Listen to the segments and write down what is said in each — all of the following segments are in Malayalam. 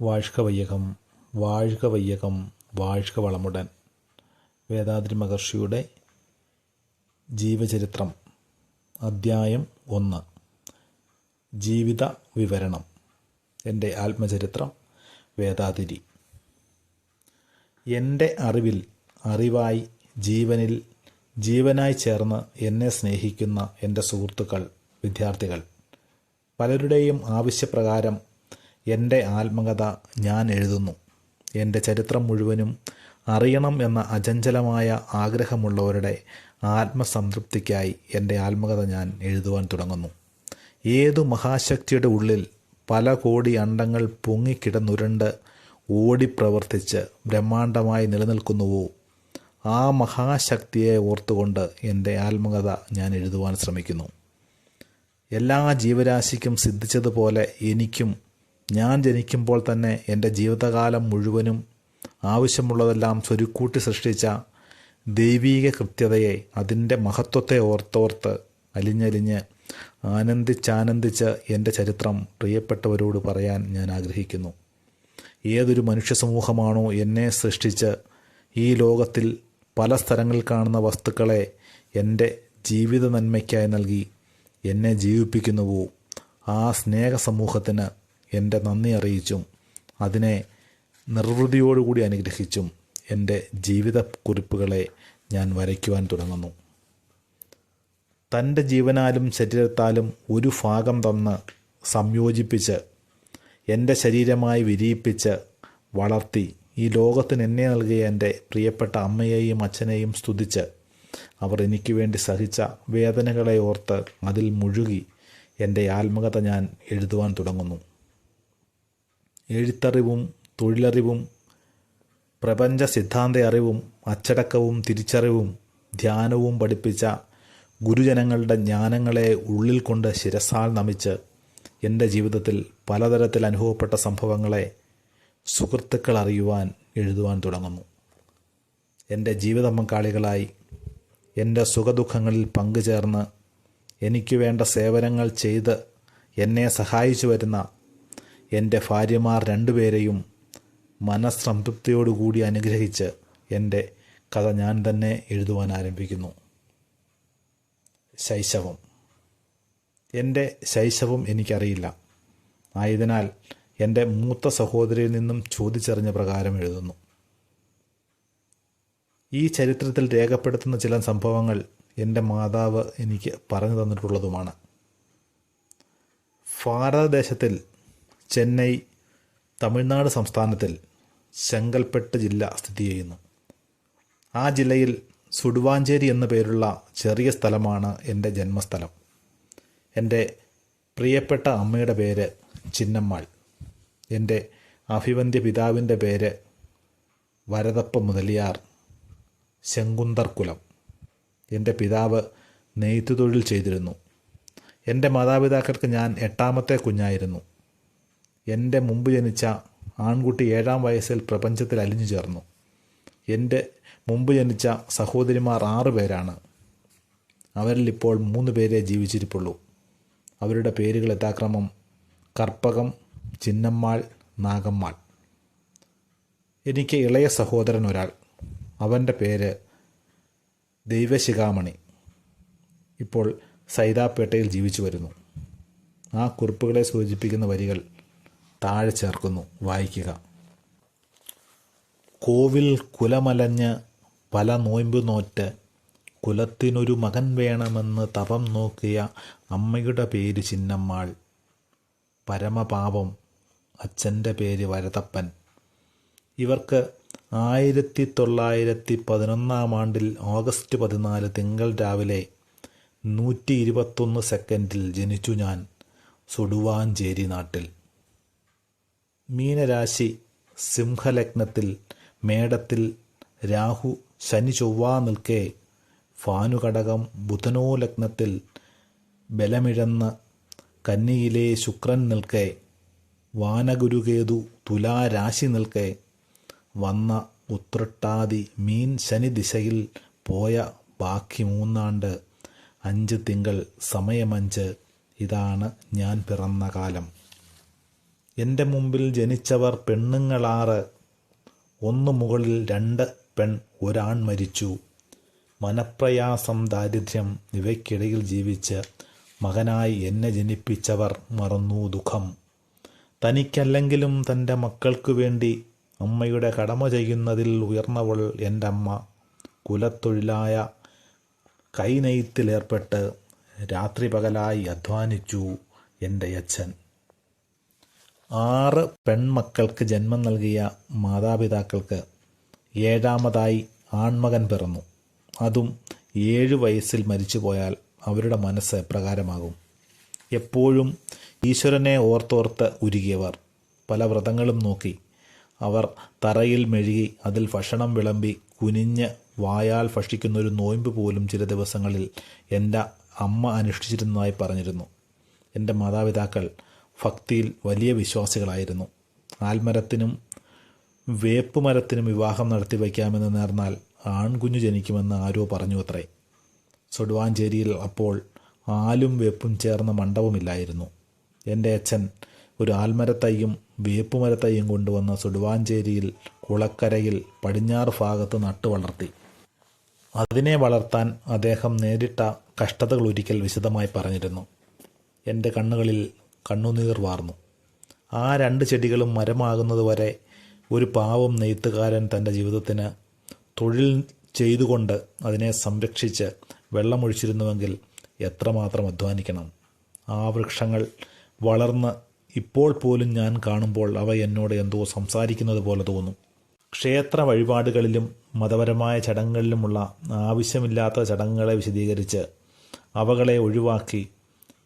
വാഴ്ക വയ്യകം വാഴ്ക വയ്യകം വാഴ്ക വളമുടൻ വേദാദ്രി മഹർഷിയുടെ ജീവചരിത്രം അദ്ധ്യായം ഒന്ന്. ജീവിത വിവരണം എന്റെ ആത്മചരിത്രം വേദാതിരി. എന്റെ അറിവിൽ അറിവായി ജീവനിൽ ജീവനായി ചേർന്ന് എന്നെ സ്നേഹിക്കുന്ന എന്റെ സുഹൃത്തുക്കൾ വിദ്യാർത്ഥികൾ പലരുടെയും ആവശ്യപ്രകാരം എന്റെ ആത്മകഥ ഞാൻ എഴുതുന്നു. എന്റെ ചരിത്രം മുഴുവനും അറിയണം എന്ന അചഞ്ചലമായ ആഗ്രഹമുള്ളവരുടെ ആത്മസംതൃപ്തിക്കായി എന്റെ ആത്മകഥ ഞാൻ എഴുതുവാൻ തുടങ്ങുന്നു. ഏതു മഹാശക്തിയുടെ ഉള്ളിൽ പല കോടി അണ്ടങ്ങൾ പൊങ്ങിക്കിടന്നുരുണ്ട് ഓടിപ്രവർത്തിച്ച് ബ്രഹ്മാണ്ടമായി നിലനിൽക്കുന്നുവോ ആ മഹാശക്തിയെ ഓർത്തുകൊണ്ട് എന്റെ ആത്മകഥ ഞാൻ എഴുതുവാൻ ശ്രമിക്കുന്നു. എല്ലാ ജീവരാശിക്കും സിദ്ധിച്ചതുപോലെ എനിക്കും ഞാൻ ജനിക്കുമ്പോൾ തന്നെ എന്റെ ജീവിതകാലം മുഴുവനും ആവശ്യമുള്ളതെല്ലാം സ്വരുക്കൂട്ടി സൃഷ്ടിച്ച ദൈവീക കൃത്യതയെ അതിന്റെ മഹത്വത്തെ ഓർത്തോർത്ത് അലിഞ്ഞലിഞ്ഞ് ആനന്ദിച്ചാനന്ദിച്ച് എന്റെ ചരിത്രം പ്രിയപ്പെട്ടവരോട് പറയാൻ ഞാൻ ആഗ്രഹിക്കുന്നു. ഏതൊരു മനുഷ്യ സമൂഹമാണോ എന്നെ സൃഷ്ടിച്ച് ഈ ലോകത്തിൽ പല സ്ഥലങ്ങളിൽ കാണുന്ന വസ്തുക്കളെ എന്റെ ജീവിത നന്മയ്ക്കായി നൽകി എന്നെ ജീവിപ്പിക്കുന്നുവോ? ആ സ്നേഹ സമൂഹത്തിന് എന്റെ നന്ദി അറിയിച്ചും അതിനെ നിർവൃതിയോടുകൂടി അനുഗ്രഹിച്ചും എന്റെ ജീവിത കുറിപ്പുകളെ ഞാൻ വരയ്ക്കുവാൻ തുടങ്ങുന്നു. തന്റെ ജീവനാലും ശരീരത്താലും ഒരു ഭാഗം തന്ന് സംയോജിപ്പിച്ച് എന്റെ ശരീരമായി വിരിയിപ്പിച്ച് വളർത്തി ഈ ലോകത്തിന് എന്നെ നൽകിയ എന്റെ പ്രിയപ്പെട്ട അമ്മയെയും അച്ഛനെയും സ്തുതിച്ച് അവർ എനിക്ക് വേണ്ടി സഹിച്ച വേദനകളെ ഓർത്ത് അതിൽ മുഴുകി എന്റെ ആത്മകഥ ഞാൻ എഴുതുവാൻ തുടങ്ങുന്നു. എഴുത്തറിവും തൊഴിലറിവും പ്രപഞ്ച സിദ്ധാന്ത അറിവും അച്ചടക്കവും തിരിച്ചറിവും ധ്യാനവും പഠിപ്പിച്ച ഗുരുജനങ്ങളുടെ ജ്ഞാനങ്ങളെ ഉള്ളിൽ കൊണ്ട് ശിരസാൽ നമിച്ച് എന്റെ ജീവിതത്തിൽ പലതരത്തിൽ അനുഭവപ്പെട്ട സംഭവങ്ങളെ സുഹൃത്തുക്കൾ അറിയുവാൻ എഴുതുവാൻ തുടങ്ങുന്നു. എന്റെ ജീവിത പങ്കാളികളായി എന്റെ സുഖദുഃഖങ്ങളിൽ പങ്കുചേർന്ന് എനിക്ക് വേണ്ട സേവനങ്ങൾ ചെയ്ത് എന്നെ സഹായിച്ചു വരുന്ന എന്റെ ഭാര്യമാർ രണ്ടുപേരെയും മനസ്സംതൃപ്തിയോടുകൂടി അനുഗ്രഹിച്ച് എന്റെ കഥ ഞാൻ തന്നെ എഴുതുവാൻ ആരംഭിക്കുന്നു. ശൈശവം. എന്റെ ശൈശവം എനിക്കറിയില്ല. ആയതിനാൽ എന്റെ മൂത്ത സഹോദരിയിൽ നിന്നും ചോദിച്ചറിഞ്ഞ പ്രകാരം എഴുതുന്നു. ഈ ചരിത്രത്തിൽ രേഖപ്പെടുത്തുന്ന ചില സംഭവങ്ങൾ എന്റെ മാതാവ് എനിക്ക് പറഞ്ഞു തന്നിട്ടുള്ളതുമാണ്. ഭാരതദേശത്തിൽ ചെന്നൈ തമിഴ്നാട് സംസ്ഥാനത്തിൽ ചെങ്കൽപ്പെട്ട് ജില്ല സ്ഥിതി ചെയ്യുന്നു. ആ ജില്ലയിൽ സുടുവാഞ്ചേരി എന്ന പേരുള്ള ചെറിയ സ്ഥലമാണ് എന്റെ ജന്മസ്ഥലം. എന്റെ പ്രിയപ്പെട്ട അമ്മയുടെ പേര് ചിന്നമ്മാൾ. എന്റെ അഭിവന്ധ്യ പിതാവിന്റെ പേര് വരതപ്പ മുതലിയാർ ശങ്കുന്തർകുലം എന്റെ പിതാവ് നെയ്ത്തു തൊഴിൽ ചെയ്തിരുന്നു. എന്റെ മാതാപിതാക്കൾക്ക് ഞാൻ എട്ടാമത്തെ കുഞ്ഞായിരുന്നു. എന്റെ മുമ്പ് ജനിച്ച ആൺകുട്ടി ഏഴാം വയസ്സിൽ പ്രപഞ്ചത്തിൽ അലിഞ്ഞു ചേർന്നു. എന്റെ മുമ്പ് ജനിച്ച സഹോദരിമാർ ആറ് പേരാണ്. അവരിൽ ഇപ്പോൾ മൂന്ന് പേരെ ജീവിച്ചിരിപ്പുള്ളൂ. അവരുടെ പേരുകൾ യഥാക്രമം കർപ്പകം ചിന്നമ്മാൾ നാഗമ്മാൾ. എനിക്ക് ഇളയ സഹോദരൻ ഒരാൾ. അവന്റെ പേര് ദൈവശിഖാമണി. ഇപ്പോൾ സൈതാപ്പേട്ടയിൽ ജീവിച്ചു വരുന്നു. ആ കുറിപ്പുകളെ സൂചിപ്പിക്കുന്ന വരികൾ താഴെ ചേർക്കുന്നു. വായിക്കുക. കോവിൽ കുലമലഞ്ഞ് പല നോയമ്പ് നോറ്റ് കുലത്തിനൊരു മകൻ വേണമെന്ന് തപം നോക്കിയ അമ്മയുടെ പേര് ചിന്നമ്മാൾ. പരമപാപം അച്ഛന്റെ പേര് വരതപ്പൻ. ഇവർക്ക് ആയിരത്തി തൊള്ളായിരത്തി പതിനൊന്നാം ആണ്ടിൽ ഓഗസ്റ്റ് പതിനാല് തിങ്കൾ രാവിലെ നൂറ്റി ഇരുപത്തൊന്ന് സെക്കൻഡിൽ ജനിച്ചു ഞാൻ. സുടുവാഞ്ചേരി നാട്ടിൽ. മീനരാശി സിംഹലഗ്നത്തിൽ മേടത്തിൽ രാഹു ശനി ചൊവ്വ നിൽക്കെ ഫാനുഘടകം ബുധനോ ലഗ്നത്തിൽ ബലമിഴന്ന് കന്നിയിലെ ശുക്രൻ നിൽക്കെ വാനഗുരുകേതു തുലാരാശി നിൽക്കെ വന്ന ഉത്രട്ടാതി മീൻ ശനി ദിശയിൽ പോയ ബാക്കി മൂന്നാണ്ട് അഞ്ച് തിങ്കൾ സമയമഞ്ച് ഇതാണ് ഞാൻ പിറന്ന കാലം. എന്റെ മുമ്പിൽ ജനിച്ചവർ പെണ്ണുങ്ങളാറ്. ഒന്നു മുകളിൽ രണ്ട് പെൺ ഒരാൺ മരിച്ചു. മനപ്രയാസം ദാരിദ്ര്യം ഇവയ്ക്കിടയിൽ ജീവിച്ച് മകനായി എന്നെ ജനിപ്പിച്ചവർ മറന്നു ദുഃഖം. തനിക്കല്ലെങ്കിലും തന്റെ മക്കൾക്കു വേണ്ടി അമ്മയുടെ കടമ ചെയ്യുന്നതിൽ ഉയർന്നവൾ എന്റെ അമ്മ. കുലത്തൊഴിലായ കൈനെയ്ത്തിലേർപ്പെട്ട് രാത്രി പകലായി അധ്വാനിച്ചു എന്റെ അച്ഛൻ. ആറ് പെൺമക്കൾക്ക് ജന്മം നൽകിയ മാതാപിതാക്കൾക്ക് ഏഴാമതായി ആൺമകൻ പിറന്നു. അതും ഏഴു വയസ്സിൽ മരിച്ചു പോയാൽ അവരുടെ മനസ്സ് എപ്രകാരമാകും എപ്പോഴും ഈശ്വരനെ ഓർത്തോർത്ത് ഉരുകിയവർ. പല വ്രതങ്ങളും നോക്കി. അവർ തറയിൽ മെഴുകി അതിൽ ഭക്ഷണം വിളമ്പി കുനിഞ്ഞ് വായാൽ ഭക്ഷിക്കുന്നൊരു നോയമ്പ് പോലും ചില ദിവസങ്ങളിൽ എന്റെ അമ്മ അനുഷ്ഠിച്ചിരുന്നതായി പറഞ്ഞിരുന്നു. എന്റെ മാതാപിതാക്കൾ ഭക്തിയിൽ വലിയ വിശ്വാസികളായിരുന്നു. ആൽമരത്തിനും വേപ്പുമരത്തിനും വിവാഹം നടത്തി വയ്ക്കാമെന്ന് നേർന്നാൽ ആൺകുഞ്ഞു ജനിക്കുമെന്ന് ആരോ പറഞ്ഞു അത്രേ സൊടുവാഞ്ചേരിയിൽ അപ്പോൾ ആലും വേപ്പും ചേർന്ന മണ്ഡപമില്ലായിരുന്നു. എന്റെ അച്ഛൻ ഒരു ആൽമരത്തൈയും വേപ്പുമരത്തൈയും കൊണ്ടുവന്ന് സുടുവാഞ്ചേരിയിൽ കുളക്കരയിൽ പടിഞ്ഞാറ് ഭാഗത്ത് നട്ടു വളർത്തി. അതിനെ വളർത്താൻ അദ്ദേഹം നേരിട്ട കഷ്ടതകൾ ഒരിക്കൽ വിശദമായി പറഞ്ഞിരുന്നു. എന്റെ കണ്ണുകളിൽ കണ്ണുനീർ വാർന്നു. ആ രണ്ട് ചെടികളും മരമാകുന്നതുവരെ ഒരു പാവം നെയ്ത്തുകാരൻ തന്റെ ജീവിതത്തിന് തൊഴിൽ ചെയ്തുകൊണ്ട് അതിനെ സംരക്ഷിച്ച് വെള്ളമൊഴിച്ചിരുന്നുവെങ്കിൽ എത്രമാത്രം അധ്വാനിക്കണം. ആ വൃക്ഷങ്ങൾ വളർന്ന് ഇപ്പോൾ പോലും ഞാൻ കാണുമ്പോൾ അവ എന്നോട് എന്തോ സംസാരിക്കുന്നത് പോലെ തോന്നും. ക്ഷേത്ര വഴിപാടുകളിലും മതപരമായ ചടങ്ങുകളിലുമുള്ള ആവശ്യമില്ലാത്ത ചടങ്ങുകളെ വിശദീകരിച്ച് അവകളെ ഒഴിവാക്കി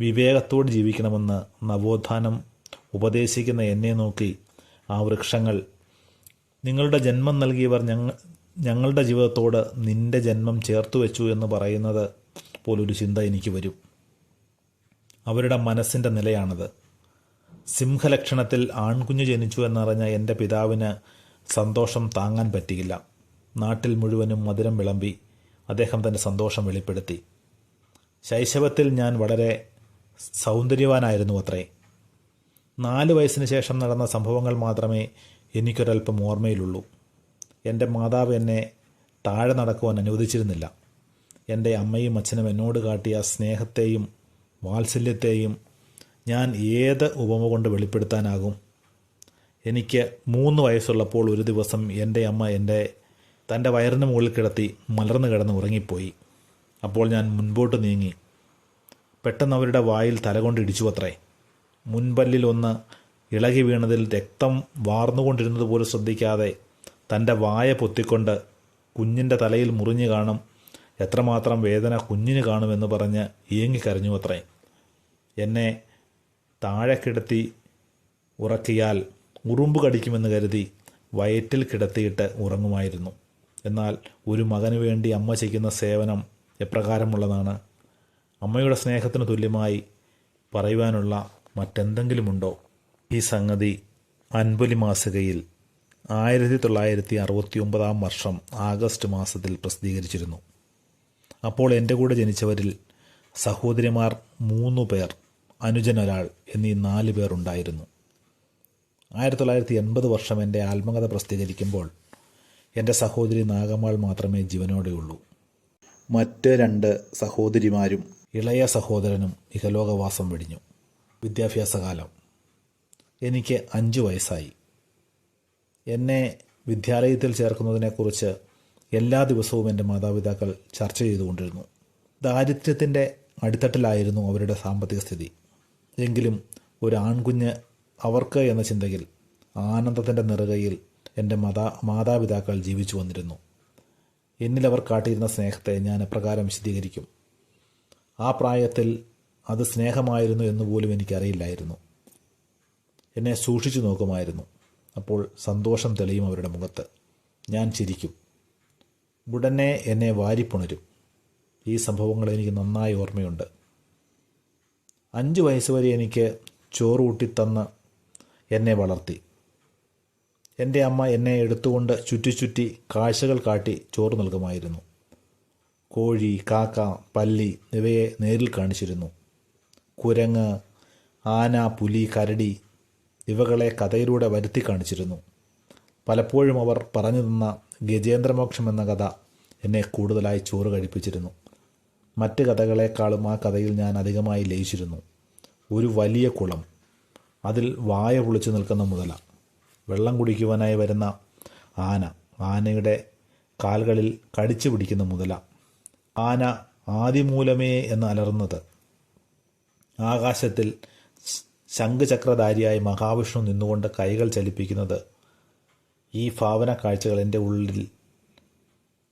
വിവേകത്തോട് ജീവിക്കണമെന്ന് നവോത്ഥാനം ഉപദേശിക്കുന്ന എന്നെ നോക്കി ആ വൃക്ഷങ്ങൾ. നിങ്ങളുടെ ജന്മം നൽകിയവർ ഞങ്ങൾ ഞങ്ങളുടെ ജീവിതത്തോട് നിന്റെ ജന്മം ചേർത്തു വെച്ചു എന്ന് പറയുന്നത് പോലൊരു ചിന്ത എനിക്ക് വരും. അവരുടെ മനസ്സിന്റെ നിലയാണത്. സിംഹലക്ഷണത്തിൽ ആൺകുഞ്ഞു ജനിച്ചു എന്നറിഞ്ഞ എന്റെ പിതാവിന് സന്തോഷം താങ്ങാൻ പറ്റിയില്ല. നാട്ടിൽ മുഴുവനും മധുരം വിളമ്പി അദ്ദേഹം തന്റെ സന്തോഷം വെളിപ്പെടുത്തി. ശൈശവത്തിൽ ഞാൻ വളരെ സൗന്ദര്യവാനായിരുന്നു അത്രേ. നാല് വയസ്സിന് ശേഷം നടന്ന സംഭവങ്ങൾ മാത്രമേ എനിക്കൊരൽപ്പം ഓർമ്മയിലുള്ളൂ. എന്റെ മാതാവ് എന്നെ താഴെ നടക്കുവാൻ അനുവദിച്ചിരുന്നില്ല. എന്റെ അമ്മയും അച്ഛനും എന്നോട് കാട്ടിയ സ്നേഹത്തെയും വാത്സല്യത്തെയും ഞാൻ ഏത് ഉപമ കൊണ്ട് വെളിപ്പെടുത്താനാകും? എനിക്ക് മൂന്ന് വയസ്സുള്ളപ്പോൾ ഒരു ദിവസം എന്റെ അമ്മ എന്റെ തന്റെ വയറിന് മുകളിൽ കിടത്തി മലർന്നു കിടന്ന് ഉറങ്ങിപ്പോയി. അപ്പോൾ ഞാൻ മുൻപോട്ട് നീങ്ങി. പെട്ടെന്ന് അവരുടെ വായിൽ തലകൊണ്ട് ഇടിച്ചു അത്രേ മുൻപല്ലിൽ ഒന്ന് ഇളകി വീണതിൽ രക്തം വാർന്നുകൊണ്ടിരുന്നത് പോലും ശ്രദ്ധിക്കാതെ തന്റെ വായ പൊത്തിക്കൊണ്ട് കുഞ്ഞിന്റെ തലയിൽ മുറിഞ്ഞു കാണും എത്രമാത്രം വേദന കുഞ്ഞിന് കാണുമെന്ന് പറഞ്ഞ് ഏങ്ങിക്കരഞ്ഞു അത്രേ എന്നെ താഴെ കിടത്തി ഉറക്കിയാൽ ഉറുമ്പ് കടിക്കുമെന്ന് കരുതി വയറ്റിൽ കിടത്തിയിട്ട് ഉറങ്ങുമായിരുന്നു. എന്നാൽ ഒരു മകന് വേണ്ടി അമ്മ ചെയ്യുന്ന സേവനം എപ്രകാരമുള്ളതാണ്? അമ്മയുടെ സ്നേഹത്തിന് തുല്യമായി പറയുവാനുള്ള മറ്റെന്തെങ്കിലുമുണ്ടോ? ഈ സംഗതി അൻപൊലി മാസികയിൽ ആയിരത്തി തൊള്ളായിരത്തി അറുപത്തി ഒമ്പതാം വർഷം ആഗസ്റ്റ് മാസത്തിൽ പ്രസിദ്ധീകരിച്ചിരുന്നു. അപ്പോൾ എന്റെ കൂടെ ജനിച്ചവരിൽ സഹോദരിമാർ മൂന്നു പേർ അനുജൻ ഒരാൾ എന്നീ നാല് പേർ ഉണ്ടായിരുന്നു. ആയിരത്തി തൊള്ളായിരത്തി എൺപത് വർഷം എന്റെ ആത്മകഥ പ്രസിദ്ധീകരിക്കുമ്പോൾ എന്റെ സഹോദരി നാഗമാൾ മാത്രമേ ജീവനോടെയുള്ളൂ. മറ്റ് രണ്ട് സഹോദരിമാരും ഇളയ സഹോദരനും ഇഹലോകവാസം വെടിഞ്ഞു. വിദ്യാഭ്യാസകാലം. എനിക്ക് അഞ്ച് വയസ്സായി. എന്നെ വിദ്യാലയത്തിൽ ചേർക്കുന്നതിനെക്കുറിച്ച് എല്ലാ ദിവസവും എന്റെ മാതാപിതാക്കൾ ചർച്ച ചെയ്തുകൊണ്ടിരുന്നു. ദാരിദ്ര്യത്തിന്റെ അടിത്തട്ടിലായിരുന്നു അവരുടെ സാമ്പത്തിക സ്ഥിതി. എങ്കിലും ഒരു ആൺകുഞ്ഞ് അവർക്ക് എന്ന ചിന്തയിൽ ആനന്ദത്തിന്റെ നിറകയിൽ എന്റെ മാതാ മാതാപിതാക്കൾ ജീവിച്ചു വന്നിരുന്നു. എന്നിൽ അവർ കാട്ടിയിരുന്ന സ്നേഹത്തെ ഞാൻ എപ്രകാരം വിശദീകരിക്കും? ആ പ്രായത്തിൽ അത് സ്നേഹമായിരുന്നു എന്ന് പോലും എനിക്കറിയില്ലായിരുന്നു. എന്നെ സൂക്ഷിച്ചു നോക്കുമായിരുന്നു. അപ്പോൾ സന്തോഷം തെളിയും അവരുടെ മുഖത്ത്. ഞാൻ ചിരിക്കും. ഉടനെ എന്നെ വാരിപ്പുണരും. ഈ സംഭവങ്ങൾ എനിക്ക് നന്നായി ഓർമ്മയുണ്ട്. അഞ്ച് വയസ്സ് വരെ എനിക്ക് ചോറ് ഊട്ടിത്തന്ന് എന്നെ വളർത്തി. എന്റെ അമ്മ എന്നെ എടുത്തുകൊണ്ട് ചുറ്റി ചുറ്റി കാഴ്ചകൾ കാട്ടി ചോറ് നൽകുമായിരുന്നു. കോഴി കാക്ക പല്ലി ഇവയെ നേരിൽ കാണിച്ചിരുന്നു. കുരങ്ങ് ആന പുലി കരടി ഇവകളെ കഥയിലൂടെ വരുത്തി കാണിച്ചിരുന്നു. പലപ്പോഴും അവർ പറഞ്ഞു തന്ന ഗജേന്ദ്രമോക്ഷം എന്ന കഥ എന്നെ കൂടുതലായി ചോറ് കഴിപ്പിച്ചിരുന്നു. മറ്റ് കഥകളെക്കാളും ആ കഥയിൽ ഞാൻ അധികമായി ലയിച്ചിരുന്നു. ഒരു വലിയ കുളം. അതിൽ വായ പൊളിച്ചു നിൽക്കുന്ന മുതല. വെള്ളം കുടിക്കുവാനായി വരുന്ന ആന. ആനയുടെ കാലുകളിൽ കടിച്ചു പിടിക്കുന്ന മുതല. ആന ആദിമൂലമേ എന്ന് അലർന്നത് ആകാശത്തിൽ ശംഖചക്രധാരിയായി മഹാവിഷ്ണു നിന്നുകൊണ്ട് കൈകൾ ചലിപ്പിക്കുന്നത് ഈ ഭാവന കാഴ്ചകൾ എന്റെ ഉള്ളിൽ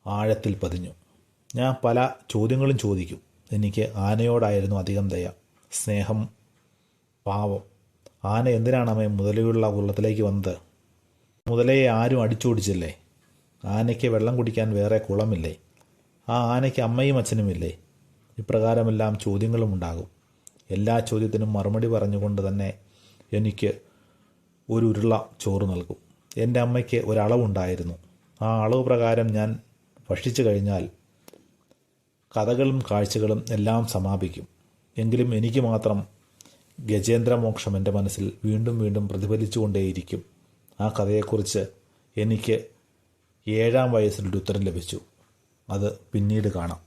ആഴത്തിൽ പതിഞ്ഞു. ഞാൻ പല ചോദ്യങ്ങളും ചോദിക്കും. എനിക്ക് ആനയോടായിരുന്നു അധികം ദയ സ്നേഹം പാവം. ആന എന്തിനാണ് അമ്മ മുതലയുള്ള കുളത്തിലേക്ക് വന്നത്? മുതലയെ ആരും അടിച്ചോടിച്ചില്ലേ? ആനയ്ക്ക് വെള്ളം കുടിക്കാൻ വേറെ കുളമില്ലേ? ആ ആനയ്ക്ക് അമ്മയും അച്ഛനുമില്ലേ ഇപ്രകാരമെല്ലാം ചോദ്യങ്ങളും ഉണ്ടാകും. എല്ലാ ചോദ്യത്തിനും മറുപടി പറഞ്ഞുകൊണ്ട് തന്നെ എനിക്ക് ഒരു ഉരുള ചോറ് നൽകും. എന്റെ അമ്മയ്ക്ക് ഒരളവുണ്ടായിരുന്നു ആ അളവ് പ്രകാരം ഞാൻ ഭക്ഷിച്ചു കഴിഞ്ഞാൽ കഥകളും കാഴ്ചകളും എല്ലാം സമാപിക്കും. എങ്കിലും എനിക്ക് മാത്രം ഗജേന്ദ്രമോക്ഷം എന്റെ മനസ്സിൽ വീണ്ടും വീണ്ടും പ്രതിഫലിച്ചുകൊണ്ടേയിരിക്കും. ആ കഥയെക്കുറിച്ച് എനിക്ക് ഏഴാം വയസ്സിലൊരു ഉത്തരം ലഭിച്ചു. അത് പിന്നീട് കാണാം.